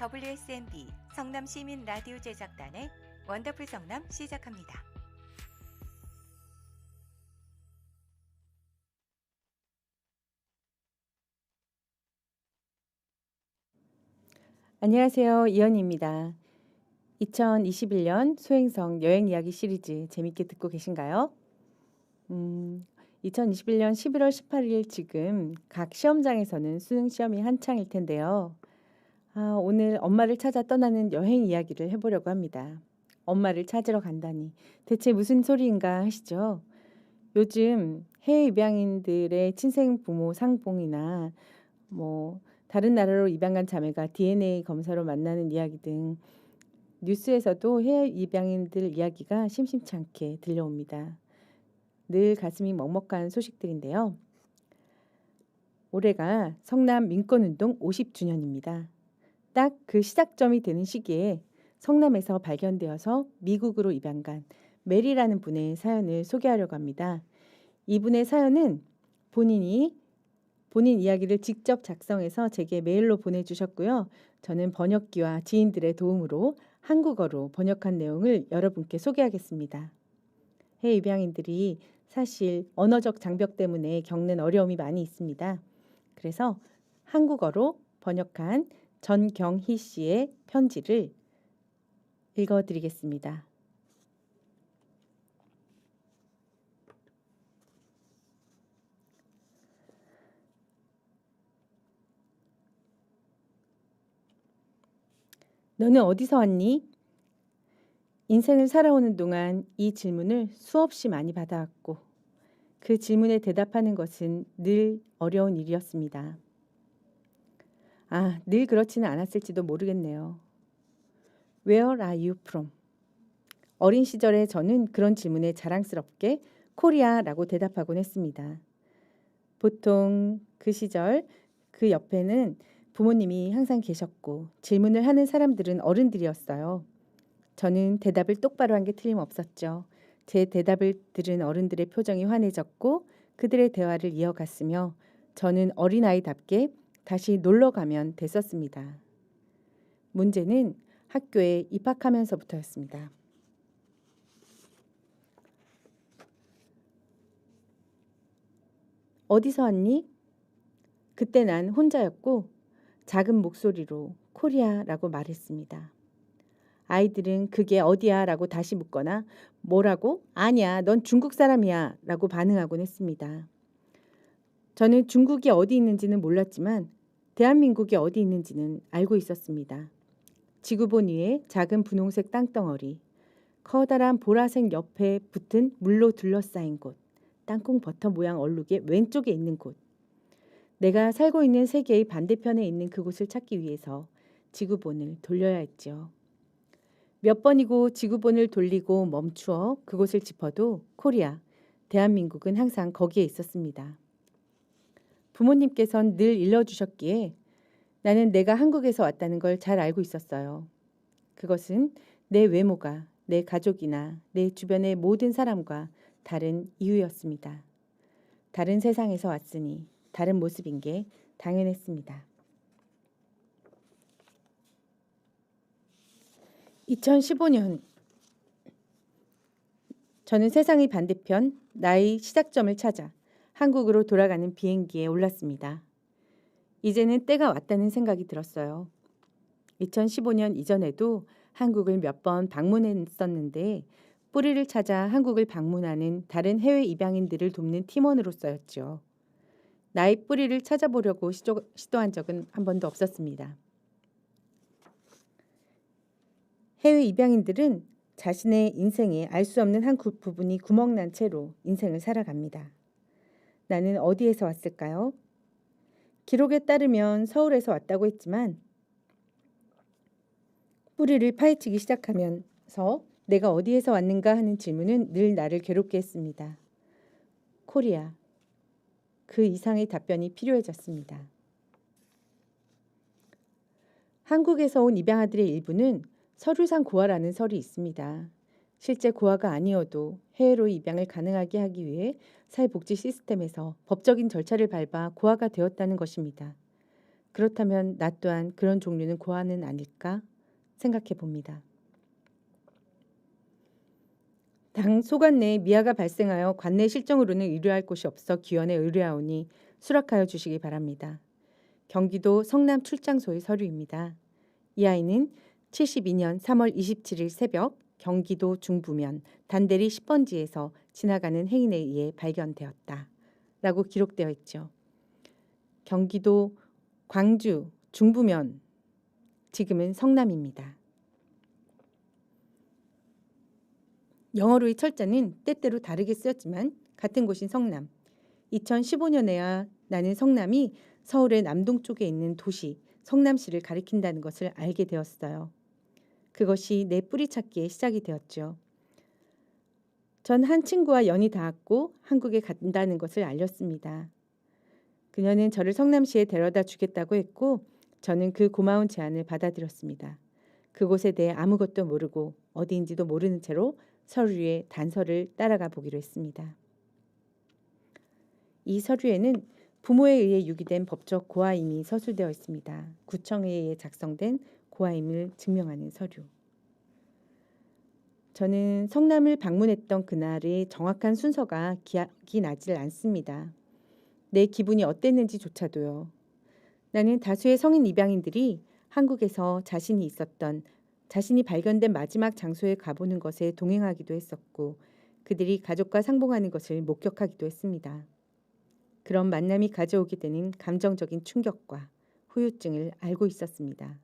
WSMB 성남시민 라디오 제작단의 원더풀 성남 시작합니다. 안녕하세요. 이연희입니다. 2021년 소행성 여행 이야기 시리즈 재밌게 듣고 계신가요? 음, 2021년 11월 18일 지금 각 시험장에서는 수능 시험이 한창일 텐데요. 아, 오늘 엄마를 찾아 떠나는 여행 이야기를 해보려고 합니다. 엄마를 찾으러 간다니 대체 무슨 소리인가 하시죠? 요즘 해외 입양인들의 친생 부모 상봉이나 뭐 다른 나라로 입양 간 자매가 DNA 검사로 만나는 이야기 등 뉴스에서도 해외 입양인들 이야기가 심심치 않게 들려옵니다. 늘 가슴이 먹먹한 소식들인데요. 올해가 성남 민권운동 50주년입니다. 딱 그 시작점이 되는 시기에 성남에서 발견되어서 미국으로 입양 간 메리라는 분의 사연을 소개하려고 합니다. 이분의 사연은 본인이 본인 이야기를 직접 작성해서 제게 메일로 보내주셨고요. 저는 번역기와 지인들의 도움으로 한국어로 번역한 내용을 여러분께 소개하겠습니다. 해외 입양인들이 사실 언어적 장벽 때문에 겪는 어려움이 많이 있습니다. 그래서 한국어로 번역한 전경희 씨의 편지를 읽어드리겠습니다. 너는 어디서 왔니? 인생을 살아오는 동안 이 질문을 수없이 많이 받아왔고 그 질문에 대답하는 것은 늘 어려운 일이었습니다. 아, 늘 그렇지는 않았을지도 모르겠네요. Where are you from? 어린 시절에 저는 그런 질문에 자랑스럽게 코리아라고 대답하곤 했습니다. 보통 그 시절 그 옆에는 부모님이 항상 계셨고 질문을 하는 사람들은 어른들이었어요. 저는 대답을 똑바로 한 게 틀림없었죠. 제 대답을 들은 어른들의 표정이 환해졌고 그들의 대화를 이어갔으며 저는 어린아이답게 다시 놀러 가면 됐었습니다. 문제는 학교에 입학하면서부터였습니다. 어디서 왔니? 그때 난 혼자였고 작은 목소리로 코리아라고 말했습니다. 아이들은 그게 어디야 라고 다시 묻거나 뭐라고? 아니야, 넌 중국 사람이야 라고 반응하곤 했습니다. 저는 중국이 어디 있는지는 몰랐지만 대한민국이 어디 있는지는 알고 있었습니다. 지구본 위에 작은 분홍색 땅덩어리, 커다란 보라색 옆에 붙은 물로 둘러싸인 곳, 땅콩 버터 모양 얼룩의 왼쪽에 있는 곳. 내가 살고 있는 세계의 반대편에 있는 그곳을 찾기 위해서 지구본을 돌려야 했지요. 몇 번이고 지구본을 돌리고 멈추어 그곳을 짚어도 코리아, 대한민국은 항상 거기에 있었습니다. 부모님께선 늘 일러주셨기에 나는 내가 한국에서 왔다는 걸 잘 알고 있었어요. 그것은 내 외모가 내 가족이나 내 주변의 모든 사람과 다른 이유였습니다. 다른 세상에서 왔으니 다른 모습인 게 당연했습니다. 2015년 저는 세상의 반대편 나의 시작점을 찾아 한국으로 돌아가는 비행기에 올랐습니다. 이제는 때가 왔다는 생각이 들었어요. 2015년 이전에도 한국을 몇 번 방문했었는데 뿌리를 찾아 한국을 방문하는 다른 해외 입양인들을 돕는 팀원으로서였죠. 나의 뿌리를 찾아보려고 시도, 시도한 적은 한 번도 없었습니다. 해외 입양인들은 자신의 인생에 알 수 없는 한 구, 부분이 구멍난 채로 인생을 살아갑니다. 나는 어디에서 왔을까요? 기록에 따르면 서울에서 왔다고 했지만 뿌리를 파헤치기 시작하면서 내가 어디에서 왔는가 하는 질문은 늘 나를 괴롭게 했습니다. 코리아. 그 이상의 답변이 필요해졌습니다. 한국에서 온 입양아들의 일부는 서류상 고아라는 설이 있습니다. 실제 고아가 아니어도 해외로 입양을 가능하게 하기 위해 사회복지 시스템에서 법적인 절차를 밟아 고아가 되었다는 것입니다. 그렇다면 나 또한 그런 종류는 고아는 아닐까 생각해 봅니다. 당 소관 내에 미아가 발생하여 관내 실정으로는 의뢰할 곳이 없어 기원에 의뢰하오니 수락하여 주시기 바랍니다. 경기도 성남 출장소의 서류입니다. 이 아이는 72년 3월 27일 새벽 경기도 중부면 단대리 10번지에서 지나가는 행인에 의해 발견되었다. 라고 기록되어 있죠. 경기도 광주 중부면 지금은 성남입니다. 영어로의 철자는 때때로 다르게 쓰였지만 같은 곳인 성남. 2015년에야 나는 성남이 서울의 남동쪽에 있는 도시 성남시를 가리킨다는 것을 알게 되었어요. 그것이 내 뿌리 찾기의 시작이 되었죠. 전 한 친구와 연이 닿았고 한국에 간다는 것을 알렸습니다. 그녀는 저를 성남시에 데려다 주겠다고 했고 저는 그 고마운 제안을 받아들였습니다. 그곳에 대해 아무것도 모르고 어디인지도 모르는 채로 서류의 단서를 따라가 보기로 했습니다. 이 서류에는 부모에 의해 유기된 법적 고아임이 서술되어 있습니다. 구청에 의해 작성된 고아임을 증명하는 서류. 저는 성남을 방문했던 그날의 정확한 순서가 기억이 나질 않습니다. 내 기분이 어땠는지조차도요. 나는 다수의 성인 입양인들이 한국에서 자신이 있었던 자신이 발견된 마지막 장소에 가보는 것에 동행하기도 했었고 그들이 가족과 상봉하는 것을 목격하기도 했습니다. 그런 만남이 가져오게 되는 감정적인 충격과 후유증을 알고 있었습니다.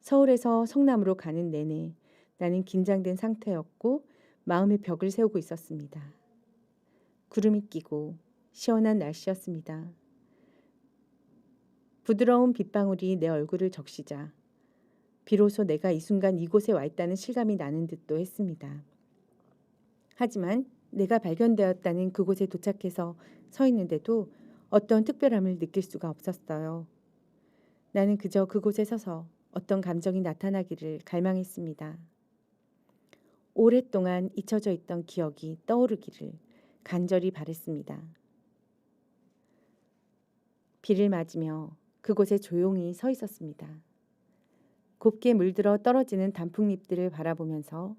서울에서 성남으로 가는 내내 나는 긴장된 상태였고 마음의 벽을 세우고 있었습니다. 구름이 끼고 시원한 날씨였습니다. 부드러운 빗방울이 내 얼굴을 적시자 비로소 내가 이 순간 이곳에 와 있다는 실감이 나는 듯도 했습니다. 하지만 내가 발견되었다는 그곳에 도착해서 서 있는데도 어떤 특별함을 느낄 수가 없었어요. 나는 그저 그곳에 서서 어떤 감정이 나타나기를 갈망했습니다. 오랫동안 잊혀져 있던 기억이 떠오르기를 간절히 바랬습니다. 비를 맞으며 그곳에 조용히 서 있었습니다. 곱게 물들어 떨어지는 단풍잎들을 바라보면서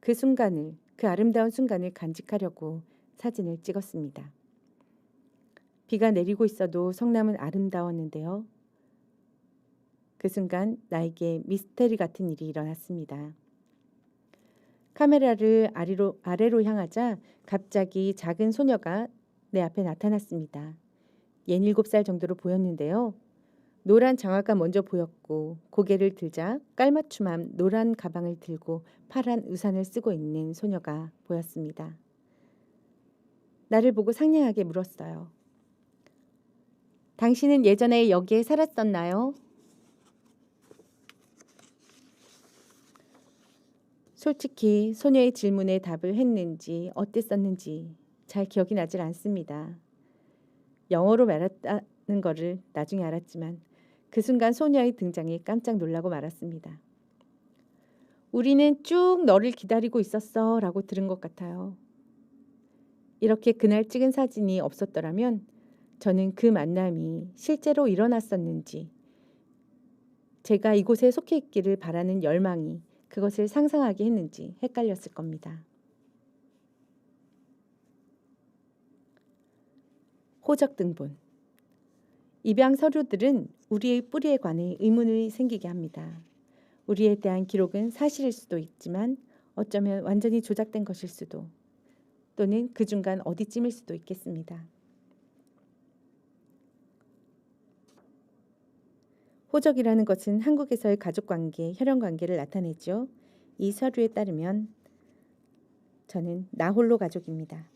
그 순간을, 그 아름다운 순간을 간직하려고 사진을 찍었습니다. 비가 내리고 있어도 성남은 아름다웠는데요. 그 순간 나에게 미스테리 같은 일이 일어났습니다. 카메라를 아래로, 아래로 향하자 갑자기 작은 소녀가 내 앞에 나타났습니다. 67살 정도로 보였는데요. 노란 장화가 먼저 보였고 고개를 들자 깔맞춤한 노란 가방을 들고 파란 우산을 쓰고 있는 소녀가 보였습니다. 나를 보고 상냥하게 물었어요. 당신은 예전에 여기에 살았었나요? 솔직히 소녀의 질문에 답을 했는지 어땠었는지 잘 기억이 나질 않습니다. 영어로 말했다는 것을 나중에 알았지만 그 순간 소녀의 등장에 깜짝 놀라고 말았습니다. 우리는 쭉 너를 기다리고 있었어 라고 들은 것 같아요. 이렇게 그날 찍은 사진이 없었더라면 저는 그 만남이 실제로 일어났었는지 제가 이곳에 속해 있기를 바라는 열망이 그것을 상상하게 했는지 헷갈렸을 겁니다. 호적 등본 입양 서류들은 우리의 뿌리에 관해 의문을 생기게 합니다. 우리에 대한 기록은 사실일 수도 있지만 어쩌면 완전히 조작된 것일 수도 또는 그 중간 어디쯤일 수도 있겠습니다. 호적이라는 것은 한국에서의 가족관계, 혈연관계를 나타내죠. 이 서류에 따르면 저는 나홀로 가족입니다.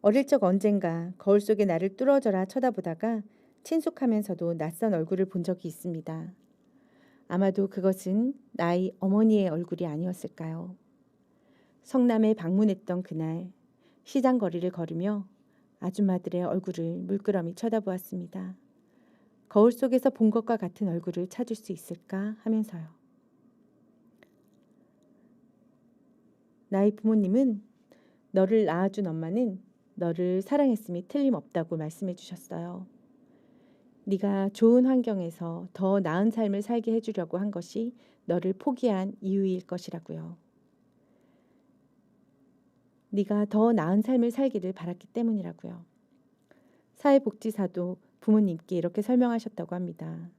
어릴 적 언젠가 거울 속에 나를 뚫어져라 쳐다보다가 친숙하면서도 낯선 얼굴을 본 적이 있습니다. 아마도 그것은 나의 어머니의 얼굴이 아니었을까요? 성남에 방문했던 그날 시장 거리를 걸으며 아줌마들의 얼굴을 물끄러미 쳐다보았습니다. 거울 속에서 본 것과 같은 얼굴을 찾을 수 있을까 하면서요. 나의 부모님은 너를 낳아준 엄마는 너를 사랑했음이 틀림없다고 말씀해 주셨어요. 네가 좋은 환경에서 더 나은 삶을 살게 해주려고 한 것이 너를 포기한 이유일 것이라고요. 네가 더 나은 삶을 살기를 바랐기 때문이라고요. 사회복지사도 부모님께 이렇게 설명하셨다고 합니다.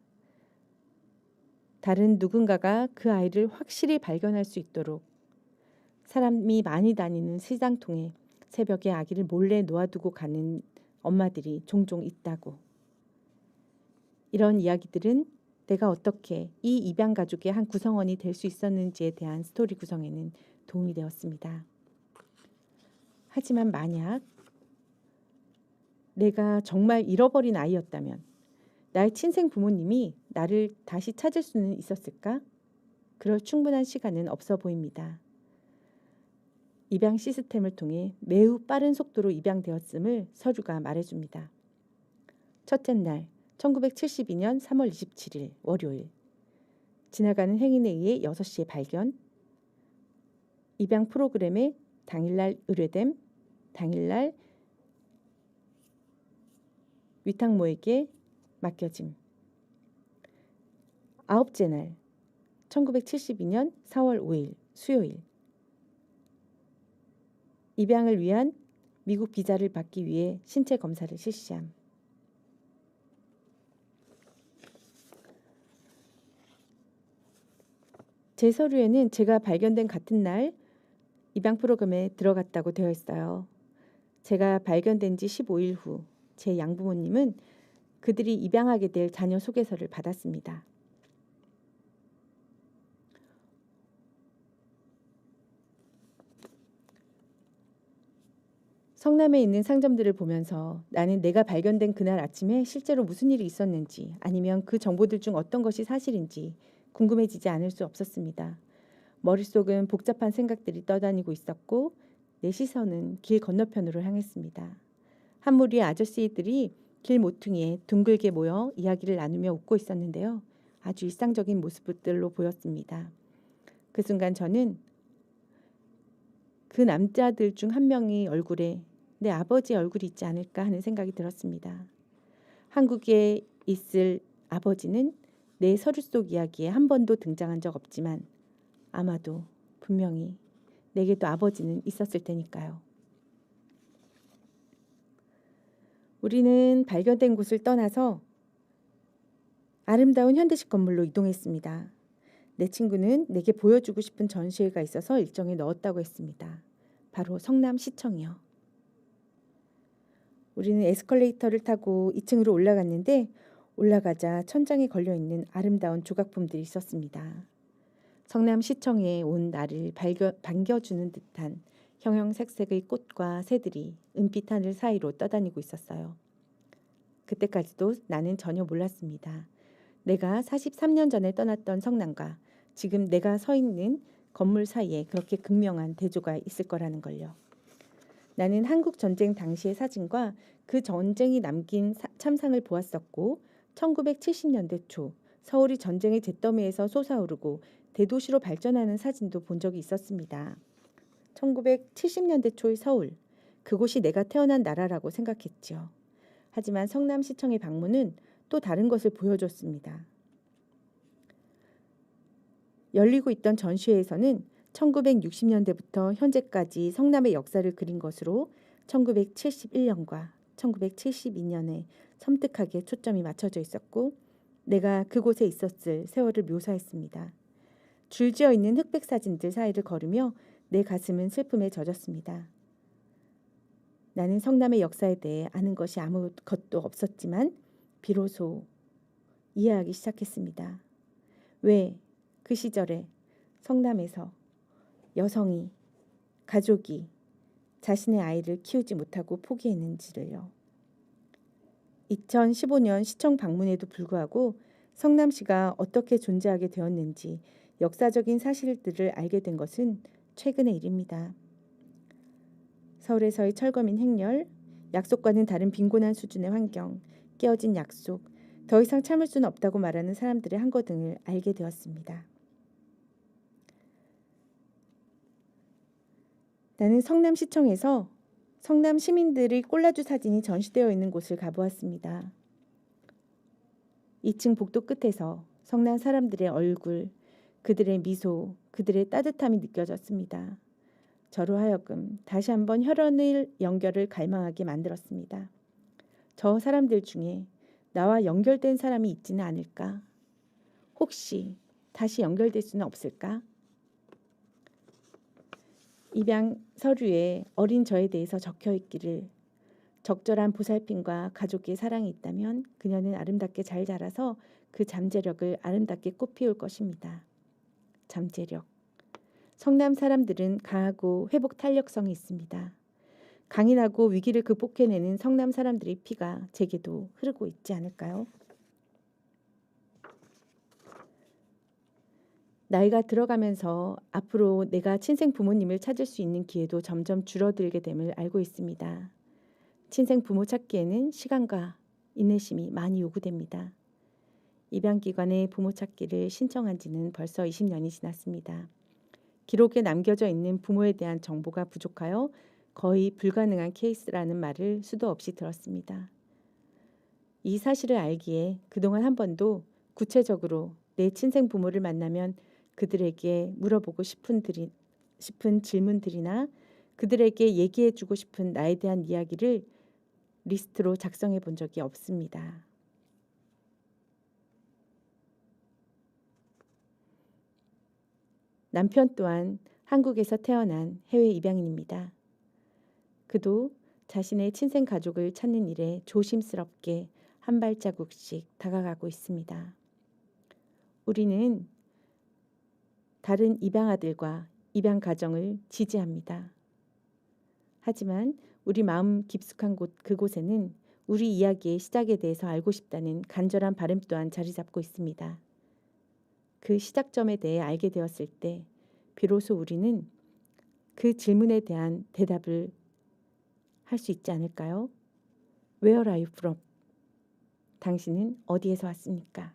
다른 누군가가 그 아이를 확실히 발견할 수 있도록 사람이 많이 다니는 시장통에 새벽에 아기를 몰래 놓아두고 가는 엄마들이 종종 있다고. 이런 이야기들은 내가 어떻게 이 입양 가족의 한 구성원이 될 수 있었는지에 대한 스토리 구성에는 도움이 되었습니다. 하지만 만약 내가 정말 잃어버린 아이였다면 나의 친생 부모님이 나를 다시 찾을 수는 있었을까? 그럴 충분한 시간은 없어 보입니다. 입양 시스템을 통해 매우 빠른 속도로 입양되었음을 서류가 말해줍니다. 첫째 날, 1972년 3월 27일 월요일. 지나가는 행인에 의해 6시에 발견. 입양 프로그램에 당일날 의뢰됨. 당일날 위탁모에게 맡겨짐. 아홉째 날, 1972년 4월 5일 수요일. 입양을 위한 미국 비자를 받기 위해 신체 검사를 실시함. 제 서류에는 제가 발견된 같은 날 입양 프로그램에 들어갔다고 되어 있어요. 제가 발견된 지 15일 후 제 양부모님은 그들이 입양하게 될 자녀 소개서를 받았습니다. 성남에 있는 상점들을 보면서 나는 내가 발견된 그날 아침에 실제로 무슨 일이 있었는지 아니면 그 정보들 중 어떤 것이 사실인지 궁금해지지 않을 수 없었습니다. 머릿속은 복잡한 생각들이 떠다니고 있었고 내 시선은 길 건너편으로 향했습니다. 한 무리의 아저씨들이 길 모퉁이에 둥글게 모여 이야기를 나누며 웃고 있었는데요. 아주 일상적인 모습들로 보였습니다. 그 순간 저는 그 남자들 중 한 명의 얼굴에 내 아버지의 얼굴이 있지 않을까 하는 생각이 들었습니다. 한국에 있을 아버지는 내 서류 속 이야기에 한 번도 등장한 적 없지만 아마도 분명히 내게도 아버지는 있었을 테니까요. 우리는 발견된 곳을 떠나서 아름다운 현대식 건물로 이동했습니다. 내 친구는 내게 보여주고 싶은 전시회가 있어서 일정에 넣었다고 했습니다. 바로 성남시청이요. 우리는 에스컬레이터를 타고 2층으로 올라갔는데 올라가자 천장에 걸려 있는 아름다운 조각품들이 있었습니다. 성남시청에 온 나를 발겨, 반겨주는 듯한 형형색색의 꽃과 새들이 은빛 하늘 사이로 떠다니고 있었어요. 그때까지도 나는 전혀 몰랐습니다. 내가 43년 전에 떠났던 성남과 지금 내가 서 있는 건물 사이에 그렇게 극명한 대조가 있을 거라는 걸요. 나는 한국 전쟁 당시의 사진과 그 전쟁이 남긴 사, 참상을 보았었고 1970년대 초 서울이 전쟁의 잿더미에서 솟아오르고 대도시로 발전하는 사진도 본 적이 있었습니다. 1970년대 초의 서울 그곳이 내가 태어난 나라라고 생각했지요. 하지만 성남시청의 방문은 또 다른 것을 보여줬습니다. 열리고 있던 전시회에서는 1960년대부터 현재까지 성남의 역사를 그린 것으로 1971년과 1972년에 섬뜩하게 초점이 맞춰져 있었고 내가 그곳에 있었을 세월을 묘사했습니다. 줄지어 있는 흑백 사진들 사이를 걸으며 내 가슴은 슬픔에 젖었습니다. 나는 성남의 역사에 대해 아는 것이 아무것도 없었지만 비로소 이해하기 시작했습니다. 왜 그 시절에 성남에서 여성이 가족이 자신의 아이를 키우지 못하고 포기했는지를요. 2015년 시청 방문에도 불구하고 성남시가 어떻게 존재하게 되었는지 역사적인 사실들을 알게 된 것은 최근의 일입니다. 서울에서의 철거민 행렬, 약속과는 다른 빈곤한 수준의 환경, 깨어진 약속, 더 이상 참을 수는 없다고 말하는 사람들의 한거 등을 알게 되었습니다. 나는 성남시청에서 성남 시민들의 꼴라주 사진이 전시되어 있는 곳을 가보았습니다. 2층 복도 끝에서 성남 사람들의 얼굴, 그들의 미소, 그들의 따뜻함이 느껴졌습니다. 저로 하여금 다시 한번 혈연의 연결을 갈망하게 만들었습니다. 저 사람들 중에 나와 연결된 사람이 있지는 않을까? 혹시 다시 연결될 수는 없을까? 입양 서류에 어린 저에 대해서 적혀 있기를 적절한 보살핌과 가족의 사랑이 있다면 그녀는 아름답게 잘 자라서 그 잠재력을 아름답게 꽃피울 것입니다. 잠재력. 성남 사람들은 강하고 회복 탄력성이 있습니다. 강인하고 위기를 극복해내는 성남 사람들의 피가 제게도 흐르고 있지 않을까요? 나이가 들어가면서 앞으로 내가 친생 부모님을 찾을 수 있는 기회도 점점 줄어들게 됨을 알고 있습니다. 친생 부모 찾기에는 시간과 인내심이 많이 요구됩니다. 입양기관에 부모 찾기를 신청한 지는 벌써 20년이 지났습니다. 기록에 남겨져 있는 부모에 대한 정보가 부족하여 거의 불가능한 케이스라는 말을 수도 없이 들었습니다. 이 사실을 알기에 그동안 한 번도 구체적으로 내 친생 부모를 만나면 그들에게 물어보고 싶은, 들이, 싶은 질문들이나 그들에게 얘기해주고 싶은 나에 대한 이야기를 리스트로 작성해 본 적이 없습니다. 남편 또한 한국에서 태어난 해외 입양인입니다. 그도 자신의 친생 가족을 찾는 일에 조심스럽게 한 발자국씩 다가가고 있습니다. 우리는 다른 입양 아들과 입양 가정을 지지합니다. 하지만 우리 마음 깊숙한 곳 그곳에는 우리 이야기의 시작에 대해서 알고 싶다는 간절한 바람 또한 자리 잡고 있습니다. 그 시작점에 대해 알게 되었을 때 비로소 우리는 그 질문에 대한 대답을 할 수 있지 않을까요? Where are you from? 당신은 어디에서 왔습니까?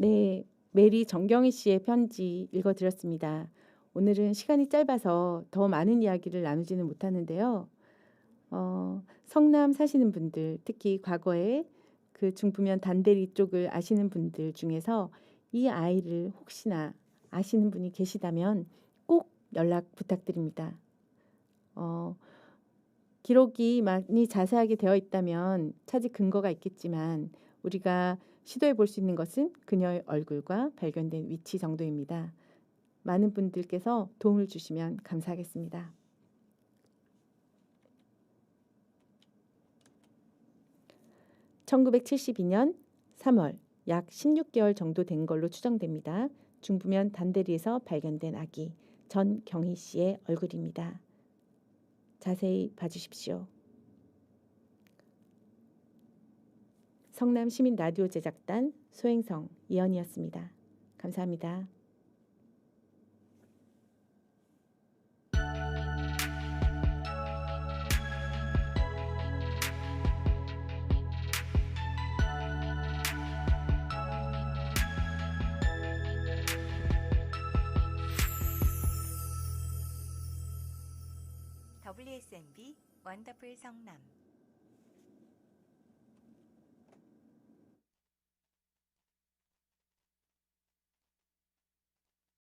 네, 메리 정경희 씨의 편지 읽어드렸습니다. 오늘은 시간이 짧아서 더 많은 이야기를 나누지는 못하는데요. 어, 성남 사시는 분들, 특히 과거에 그 중부면 단대리 쪽을 아시는 분들 중에서 이 아이를 혹시나 아시는 분이 계시다면 꼭 연락 부탁드립니다. 어, 기록이 많이 자세하게 되어 있다면 찾을 근거가 있겠지만 우리가 시도해 볼 수 있는 것은 그녀의 얼굴과 발견된 위치 정도입니다. 많은 분들께서 도움을 주시면 감사하겠습니다. (1972년 3월) 약 16개월 정도 된 걸로 추정됩니다. 중부면 단대리에서 발견된 아기 전경희 씨의 얼굴입니다. 자세히 봐주십시오. 성남 시민 라디오 제작단 소행성 이연이었습니다. 감사합니다. WSMB 원더풀 성남